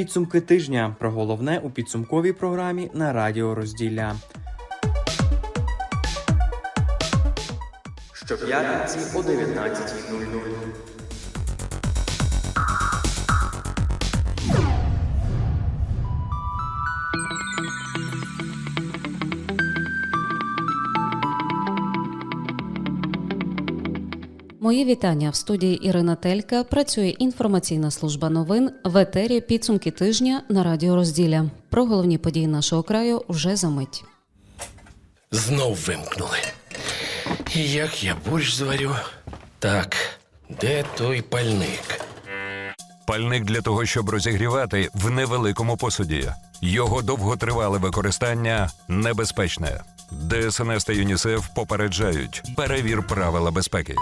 Підсумки тижня про головне у підсумковій програмі на Радіо Розділля. Щоп'ятниці о 19.00. Мої вітання в студії Ірина Телька. Працює інформаційна служба новин в етері підсумки тижня на радіо Розділля. Про головні події нашого краю вже за мить. Знов вимкнули. І як я борщ зварю? Так, де той пальник? Пальник для того, щоб розігрівати в невеликому посуді. Його довготривале використання небезпечне. ДСНС та ЮНІСЕФ попереджають. Перевір правила безпеки.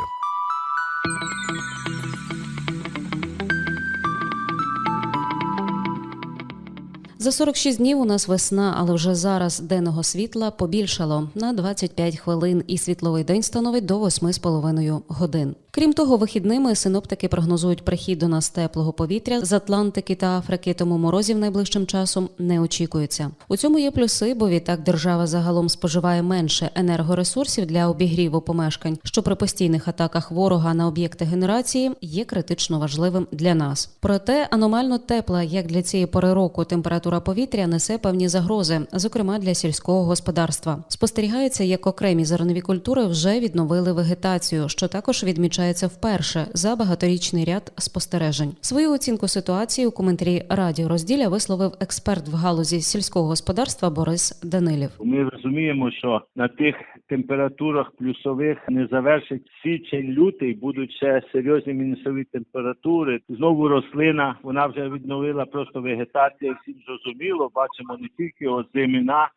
За 46 днів у нас весна, але вже зараз денного світла побільшало на 25 хвилин, і світловий день становить до 8,5 годин. Крім того, вихідними синоптики прогнозують прихід до нас теплого повітря з Атлантики та Африки, тому морозів найближчим часом не очікується. У цьому є плюси, бо відтак держава загалом споживає менше енергоресурсів для обігріву помешкань, що при постійних атаках ворога на об'єкти генерації є критично важливим для нас. Проте аномально тепла, як для цієї пори року, температура повітря несе певні загрози, зокрема для сільського господарства. Спостерігається, як окремі зернові культури вже відновили вегетацію, що також відмічається вперше за багаторічний ряд спостережень. Свою оцінку ситуації у коментарі радіо розділя висловив експерт в галузі сільського господарства Борис Данилів. Ми розуміємо, що на тих температурах плюсових не завершить січень, лютий, будуть ще серйозні мінусові температури. Знову рослина, вона вже відновила просто вегетація. Всім зрозуміло, бачимо не тільки озимина,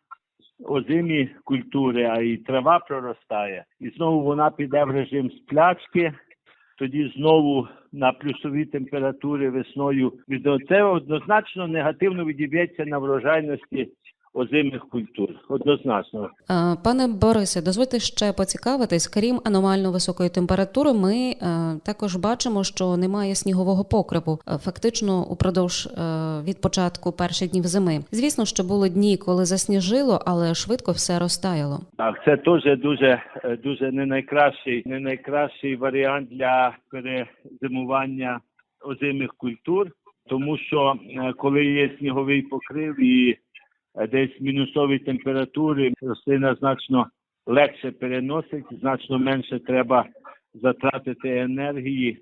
озимі культури, а й трава проростає. І знову вона піде в режим сплячки. Тоді знову на плюсові температури весною це однозначно негативно відіб'ється на врожайності озимих культур. Однозначно. Е, Пане Борисе, дозвольте ще поцікавитись. Крім аномально високої температури, ми е, також бачимо, що немає снігового покриву. Е, Фактично, упродовж від початку перших днів зими. Звісно, що були дні, коли засніжило, але швидко все розтаяло. Так, це теж дуже дуже не найкращий, не найкращий варіант для перезимування озимих культур, тому що коли є сніговий покрив і десь мінусові температури, рослина значно легше переносить, значно менше треба затратити енергії,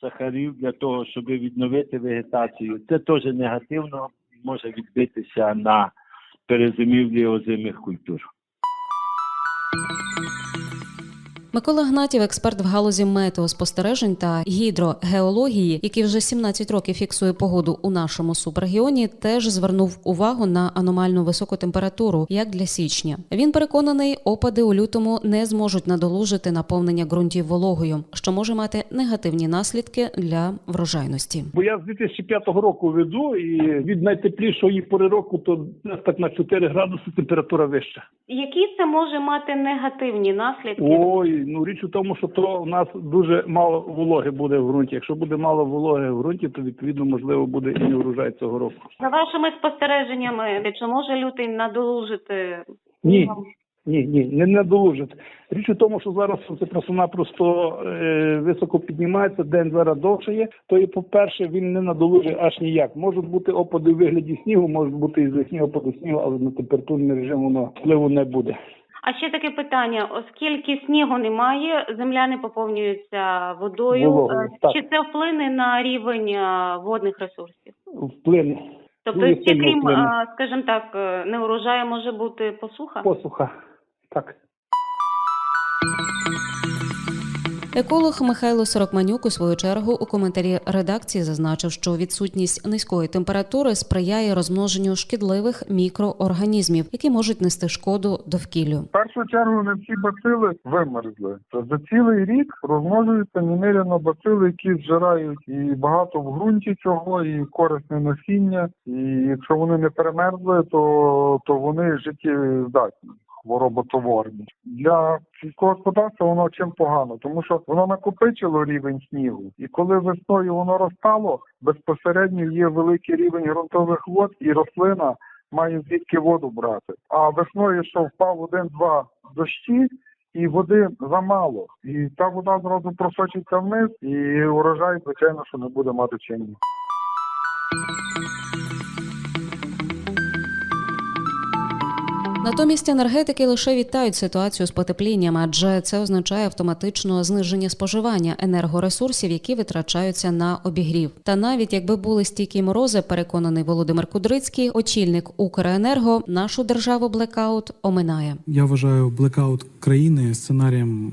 сахарів для того, щоб відновити вегетацію. Це теж негативно може відбитися на перезимівлі озимих культур. Микола Гнатів, експерт в галузі метеоспостережень та гідрогеології, який вже 17 років фіксує погоду у нашому субрегіоні, теж звернув увагу на аномально високу температуру, як для січня. Він переконаний, опади у лютому не зможуть надолужити наповнення ґрунтів вологою, що може мати негативні наслідки для врожайності. Бо я з 2005 року веду, і від найтеплішої пори року то так на 4 градуси температура вища. Які це може мати негативні наслідки? Ой, ну річ у тому, що то у нас дуже мало вологи буде в ґрунті. Якщо буде мало вологи в ґрунті, то відповідно можливо буде і не урожай цього року. За вашими спостереженнями, чи може лютий надолужити? Ні. Ні, ні, не надолужить. Річ у тому, що зараз це просто-напросто е, високо піднімається, день зараз довше є. То і по-перше, він не надолужує аж ніяк. Можуть бути опади у вигляді снігу, можуть бути і злесні опади снігу, але на температурний режим воно впливу не буде. А ще таке питання: оскільки снігу немає, земля не поповнюється водою. Вологою, Чи так. Це вплине на рівень е, водних ресурсів? Вплине Тобто, ще крім, вплине. е, скажімо так, не неурожаю може бути посуха? посуха. Так. Еколог Михайло Сорокманюк у свою чергу у коментарі редакції зазначив, що відсутність низької температури сприяє розмноженню шкідливих мікроорганізмів, які можуть нести шкоду довкіллю. В першу чергу не всі бацили вимерзли. За цілий рік розмножуються немерено бацили, які зжирають і багато в ґрунті цього, і корисне насіння. І якщо вони не перемерзли, то, то вони життєздатні. Хвороботворні. Для сільського господарства воно чим погано, тому що воно накопичило рівень снігу, і коли весною воно розтало, безпосередньо є великий рівень ґрунтових вод, і рослина має звідки воду брати. А весною, що впав один-два дощі. І води замало, і та вода зразу просочиться вниз, і урожай, звичайно, що не буде мати чим. Натомість енергетики лише вітають ситуацію з потеплінням, адже це означає автоматично зниження споживання енергоресурсів, які витрачаються на обігрів. Та навіть якби були стійкі морози, переконаний Володимир Кудрицький, очільник Укренерго, нашу державу блекаут оминає. Я вважаю блекаут країни сценарієм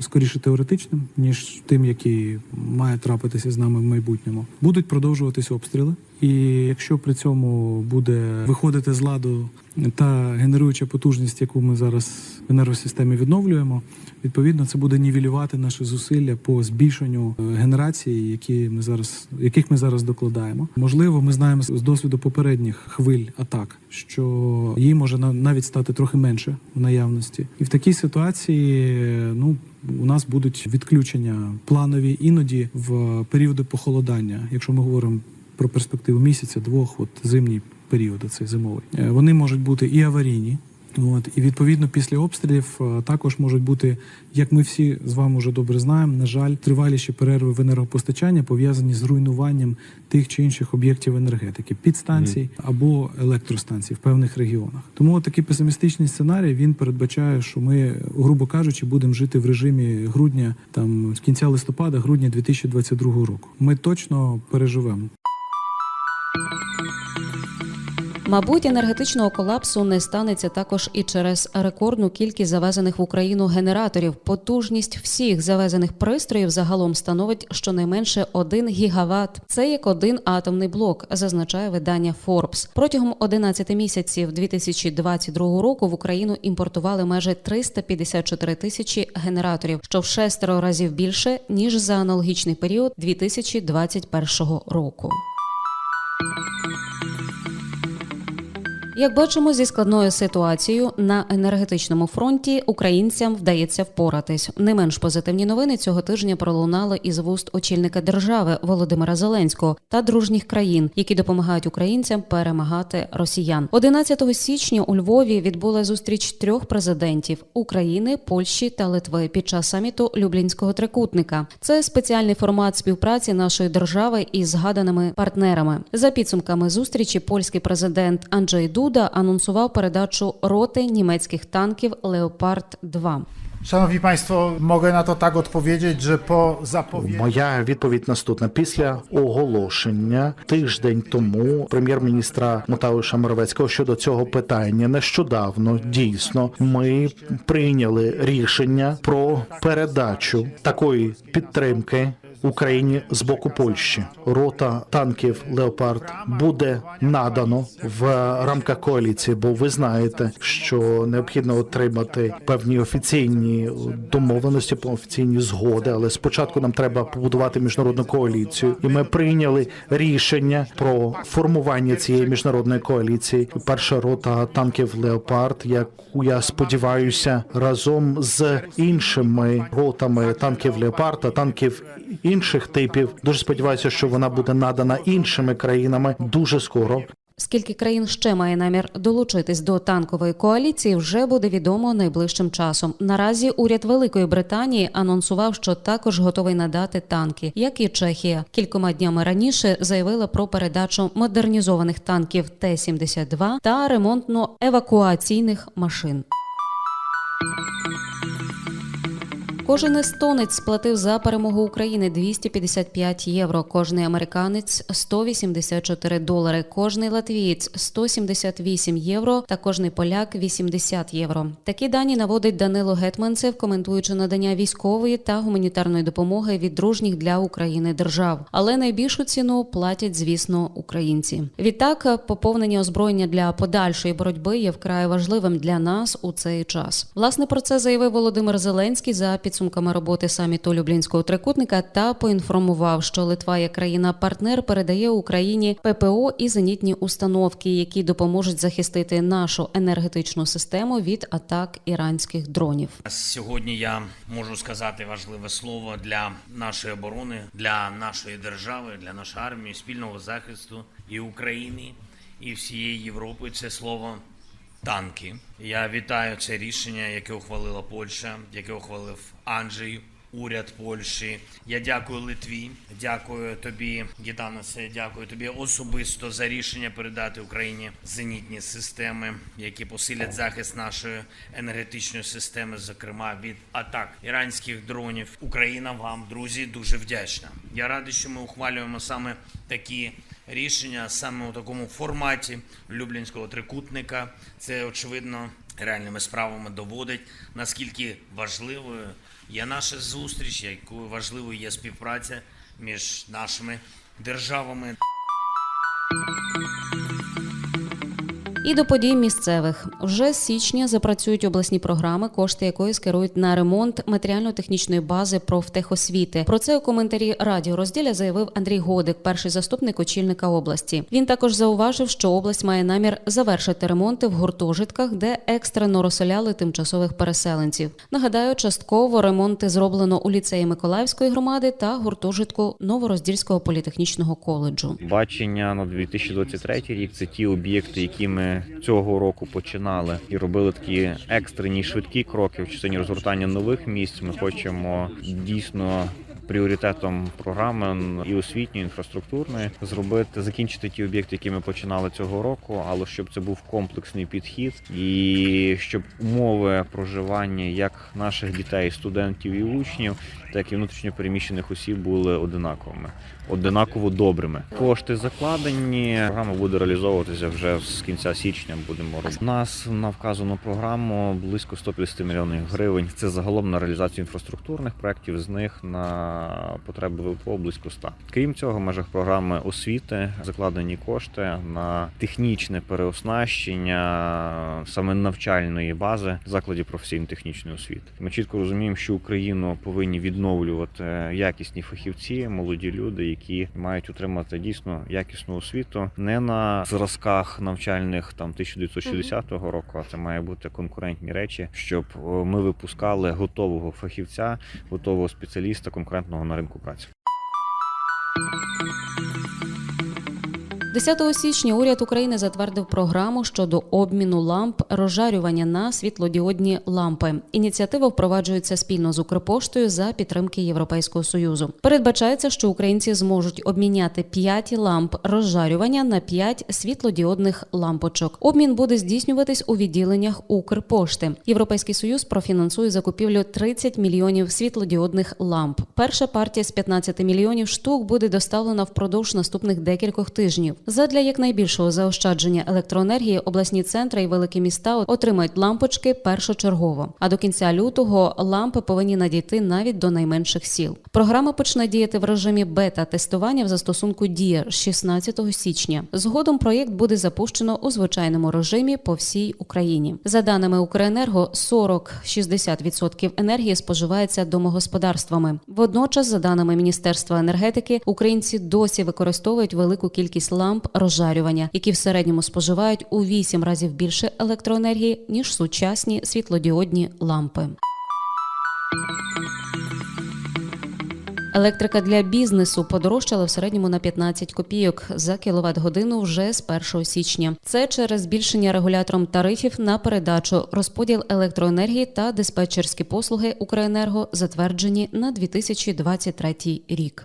скоріше теоретичним, ніж тим, який має трапитися з нами в майбутньому. Будуть продовжуватись обстріли, і якщо при цьому буде виходити з ладу та генеруюча потужність, яку ми зараз в енергосистемі відновлюємо, відповідно це буде нівелювати наші зусилля по збільшенню е, генерації, які ми зараз яких ми зараз докладаємо. Можливо, ми знаємо з досвіду попередніх хвиль атак, що її може на- навіть стати трохи менше в наявності, і в такій ситуації ну. У нас будуть відключення планові іноді в періоди похолодання, якщо ми говоримо про перспективу місяця, двох, от зимній період, цей зимовий. Е, Вони можуть бути і аварійні. От і відповідно після обстрілів е, також можуть бути, як ми всі з вами вже добре знаємо, на жаль, триваліші перерви в енергопостачання пов'язані з руйнуванням тих чи інших об'єктів енергетики, підстанцій або електростанцій в певних регіонах. Тому такий песимістичний сценарій він передбачає, що ми, грубо кажучи, будемо жити в режимі грудня, там з кінця листопада, грудня 2022 року. Ми точно переживемо. Мабуть, енергетичного колапсу не станеться також і через рекордну кількість завезених в Україну генераторів. Потужність всіх завезених пристроїв загалом становить щонайменше 1 гігават. Це як один атомний блок, зазначає видання Forbes. Протягом 11 місяців 2022 року в Україну імпортували майже 354 тисячі генераторів, що в шестеро разів більше ніж за аналогічний період 2021 року. Як бачимо, зі складною ситуацією на енергетичному фронті українцям вдається впоратись. Не менш позитивні новини цього тижня пролунали із вуст очільника держави Володимира Зеленського та дружніх країн, які допомагають українцям перемагати росіян. 11 січня у Львові відбула зустріч трьох президентів України, Польщі та Литви під час саміту Люблінського трикутника. Це спеціальний формат співпраці нашої держави із згаданими партнерами. За підсумками зустрічі, польський президент Анджей Дуда анонсував передачу роти німецьких танків Леопард 2 Szanowni Państwo, mogę na to tak odpowiedzieć, że po zapowiedzi. Моя відповідь наступна. Після оголошення тиждень тому прем'єр-міністра Мотауша Моровецького щодо цього питання нещодавно дійсно ми прийняли рішення про передачу такої підтримки. Україні з боку Польщі рота танків Леопард буде надано в рамках коаліції, бо ви знаєте, що необхідно отримати певні офіційні домовленості, офіційні згоди. Але спочатку нам треба побудувати міжнародну коаліцію, і ми прийняли рішення про формування цієї міжнародної коаліції. Перша рота танків Леопард, яку я сподіваюся, разом з іншими ротами танків Леопард та танків інших типів. Дуже сподіваюся, що вона буде надана іншими країнами дуже скоро. Скільки країн ще має намір долучитись до танкової коаліції, вже буде відомо найближчим часом. Наразі уряд Великої Британії анонсував, що також готовий надати танки, як і Чехія. Кількома днями раніше заявила про передачу модернізованих танків Т-72 та ремонтно-евакуаційних машин. Кожен естонець сплатив за перемогу України 255 євро. Кожний американець 184 долари. Кожний латвієць 178 євро. Та кожний поляк 80 євро. Такі дані наводить Данило Гетманцев, коментуючи надання військової та гуманітарної допомоги від дружніх для України держав. Але найбільшу ціну платять, звісно, українці. Відтак, поповнення озброєння для подальшої боротьби є вкрай важливим для нас у цей час. Власне про це заявив Володимир Зеленський за підсумками підсумками роботи саміту Люблінського трикутника та поінформував, що Литва як країна-партнер передає Україні ППО і зенітні установки, які допоможуть захистити нашу енергетичну систему від атак іранських дронів. Сьогодні я можу сказати важливе слово для нашої оборони, для нашої держави, для нашої армії, спільного захисту і України, і всієї Європи. Це слово танки. Я вітаю це рішення, яке ухвалила Польща, яке ухвалив Анджей. Уряд Польщі, я дякую Литві, дякую тобі, Гітанасе, дякую тобі особисто за рішення передати Україні зенітні системи, які посилять захист нашої енергетичної системи, зокрема від атак іранських дронів. Україна вам, друзі, дуже вдячна. Я радий, що ми ухвалюємо саме такі рішення, саме у такому форматі Люблінського трикутника. Це очевидно реальними справами доводить наскільки важливою є наша зустріч, якою важливою є співпраця між нашими державами. І до подій місцевих вже з січня запрацюють обласні програми, кошти якої скерують на ремонт матеріально-технічної бази профтехосвіти. Про це у коментарі радіо розділя заявив Андрій Годик, перший заступник очільника області. Він також зауважив, що область має намір завершити ремонти в гуртожитках, де екстрено розселяли тимчасових переселенців. Нагадаю, частково ремонти зроблено у ліцеї Миколаївської громади та гуртожитку Новороздільського політехнічного коледжу. Бачення на 2023 рік це ті об'єкти, які ми цього року починали і робили такі екстрені швидкі кроки в частині розгортання нових місць. Ми хочемо дійсно. Пріоритетом програми і освітньої, інфраструктурної зробити закінчити ті об'єкти, які ми починали цього року, але щоб це був комплексний підхід, і щоб умови проживання як наших дітей, студентів і учнів, так і внутрішньопереміщених осіб були одинаковими, одинаково добрими. Кошти закладені. Програма буде реалізовуватися вже з кінця січня. Будемо робити. У нас на вказану програму близько 150 мільйонів гривень. Це загалом на реалізацію інфраструктурних проєктів, з них на потреби ВПО близько 100. Крім цього, в межах програми освіти закладені кошти на технічне переоснащення саме навчальної бази закладів професійно-технічної освіти. Ми чітко розуміємо, що Україну повинні відновлювати якісні фахівці, молоді люди, які мають отримати дійсно якісну освіту не на зразках навчальних там 1960 року, а це має бути конкурентні речі, щоб е, ми випускали готового фахівця, готового спеціаліста конкурентного на ринку праці. 10 січня уряд України затвердив програму щодо обміну ламп розжарювання на світлодіодні лампи. Ініціатива впроваджується спільно з Укрпоштою за підтримки Європейського союзу. Передбачається, що українці зможуть обміняти 5 ламп розжарювання на 5 світлодіодних лампочок. Обмін буде здійснюватись у відділеннях Укрпошти. Європейський союз профінансує закупівлю 30 мільйонів світлодіодних ламп. Перша партія з 15 мільйонів штук буде доставлена впродовж наступних декількох тижнів. Задля якнайбільшого заощадження електроенергії обласні центри і великі міста отримають лампочки першочергово. А до кінця лютого лампи повинні надійти навіть до найменших сіл. Програма почне діяти в режимі бета-тестування в застосунку Дія 16 січня. Згодом проєкт буде запущено у звичайному режимі по всій Україні. За даними Укренерго, 40-60% енергії споживається домогосподарствами. Водночас, за даними Міністерства енергетики, українці досі використовують велику кількість ламп розжарювання, які в середньому споживають у 8 разів більше електроенергії ніж сучасні світлодіодні лампи. Електрика для бізнесу подорожчала в середньому на 15 копійок за кіловат годину вже з 1 січня. Це через збільшення регулятором тарифів на передачу, розподіл електроенергії та диспетчерські послуги Укренерго затверджені на 2023 рік.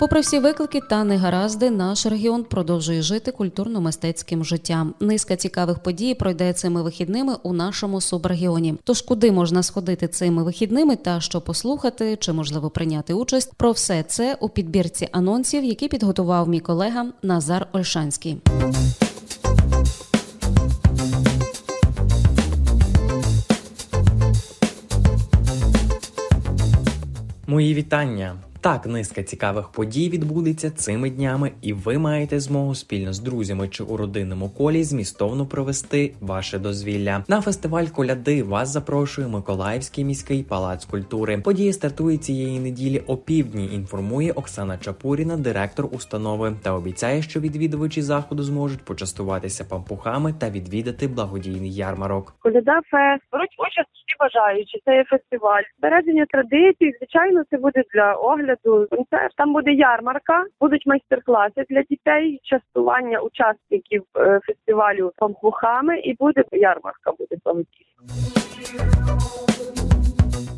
Попри всі виклики та негаразди, наш регіон продовжує жити культурно-мистецьким життям. Низка цікавих подій пройде цими вихідними у нашому субрегіоні. Тож куди можна сходити цими вихідними та що послухати, чи можливо прийняти участь? Про все це у підбірці анонсів, які підготував мій колега Назар Ольшанський. Мої вітання. Так, низка цікавих подій відбудеться цими днями, і ви маєте змогу спільно з друзями чи у родинному колі змістовно провести ваше дозвілля. На фестиваль коляди вас запрошує Миколаївський міський палац культури. Подія стартує цієї неділі о півдні. Інформує Оксана Чапуріна, директор установи, та обіцяє, що відвідувачі заходу зможуть почастуватися пампухами та відвідати благодійний ярмарок. Коляда фест беруть участь всі бажаючі. Це є фестиваль. Збереження традицій. Звичайно, це буде для огляду. Концерт там буде ярмарка, будуть майстер-класи для дітей, частування учасників е, фестивалю пампухами, і буде ярмарка. Буде благодійна.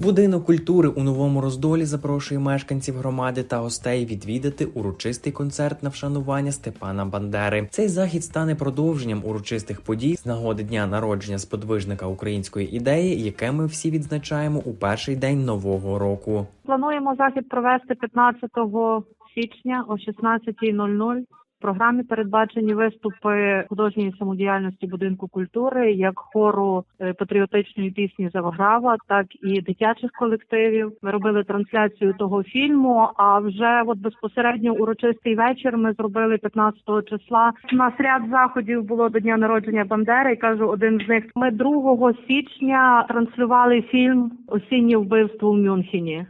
Будинок культури у новому роздолі запрошує мешканців громади та гостей відвідати урочистий концерт на вшанування Степана Бандери. Цей захід стане продовженням урочистих подій з нагоди дня народження сподвижника української ідеї, яке ми всі відзначаємо у перший день нового року. Плануємо захід провести 15 січня о 16.00. В програмі передбачені виступи художньої самодіяльності будинку культури, як хору е, патріотичної пісні Завграва, так і дитячих колективів. Ми робили трансляцію того фільму. А вже от безпосередньо урочистий вечір ми зробили 15-го числа. У нас ряд заходів було до дня народження Бандери. Кажу, один з них ми 2 січня транслювали фільм Осіннє вбивство у Мюнхені.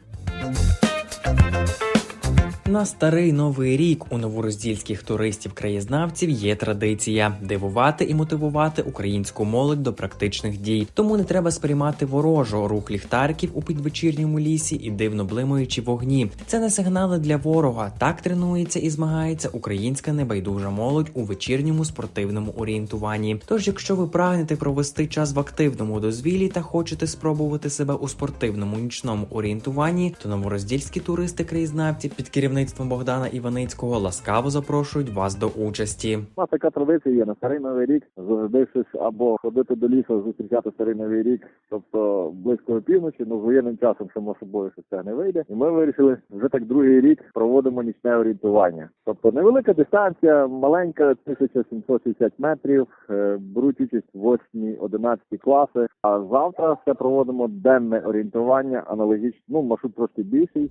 На старий новий рік у новороздільських туристів-краєзнавців є традиція дивувати і мотивувати українську молодь до практичних дій. Тому не треба сприймати ворожо рух ліхтариків у підвечірньому лісі і дивно блимаючі вогні. Це не сигнали для ворога. Так тренується і змагається українська небайдужа молодь у вечірньому спортивному орієнтуванні. Тож, якщо ви прагнете провести час в активному дозвіллі та хочете спробувати себе у спортивному нічному орієнтуванні, то новороздільські туристи-краєзнавці під керівництвом Богдана Іваницького ласкаво запрошують вас до участі. У нас така традиція є на старий новий рік завжди або ходити до лісу, зустрічати старий новий рік, тобто близько опівночі, ну з воєнним часом само собою що це не вийде. І ми вирішили вже так другий рік проводимо нічне орієнтування. Тобто невелика дистанція, маленька, 1760 метрів. е, Беруть участь 8-11 класи. А завтра ще проводимо денне орієнтування, аналогічно, ну маршрут трошки більший.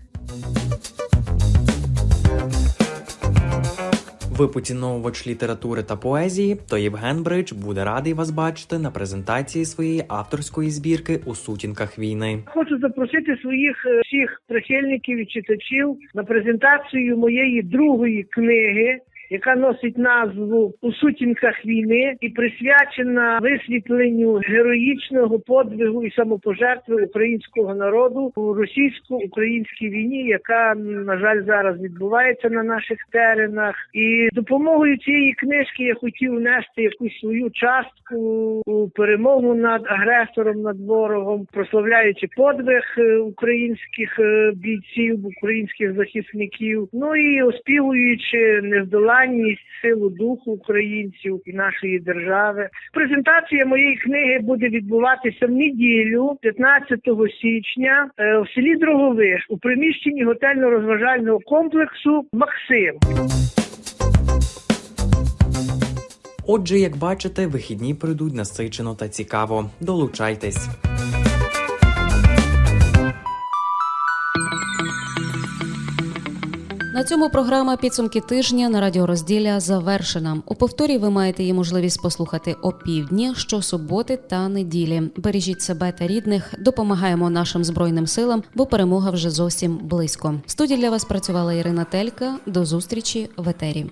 Ви поціновувач літератури та поезії, то Євген Брич буде радий вас бачити на презентації своєї авторської збірки у сутінках війни. Хочу запросити своїх е, всіх прихильників і читачів на презентацію моєї другої книги. Яка носить назву у сутінках війни і присвячена висвітленню героїчного подвигу і самопожертви українського народу у російсько-українській війні, яка на жаль зараз відбувається на наших теренах. І допомогою цієї книжки я хотів внести якусь свою частку у перемогу над агресором, над ворогом, прославляючи подвиг е, українських е, бійців, українських захисників. Ну і оспівуючи нездоланність, силу духу українців і нашої держави. Презентація моєї книги буде відбуватися в неділю, 15 січня, е, в селі Дроговиш у приміщенні готельно-розважального комплексу Максим. Отже, як бачите, вихідні пройдуть насичено та цікаво. Долучайтесь. На цьому програма підсумки тижня на радіорозділля завершена. У повторі ви маєте її можливість послухати о півдні щосуботи та неділі. Бережіть себе та рідних, допомагаємо нашим збройним силам, бо перемога вже зовсім близько. В студії для вас працювала Ірина Телька. До зустрічі в етері.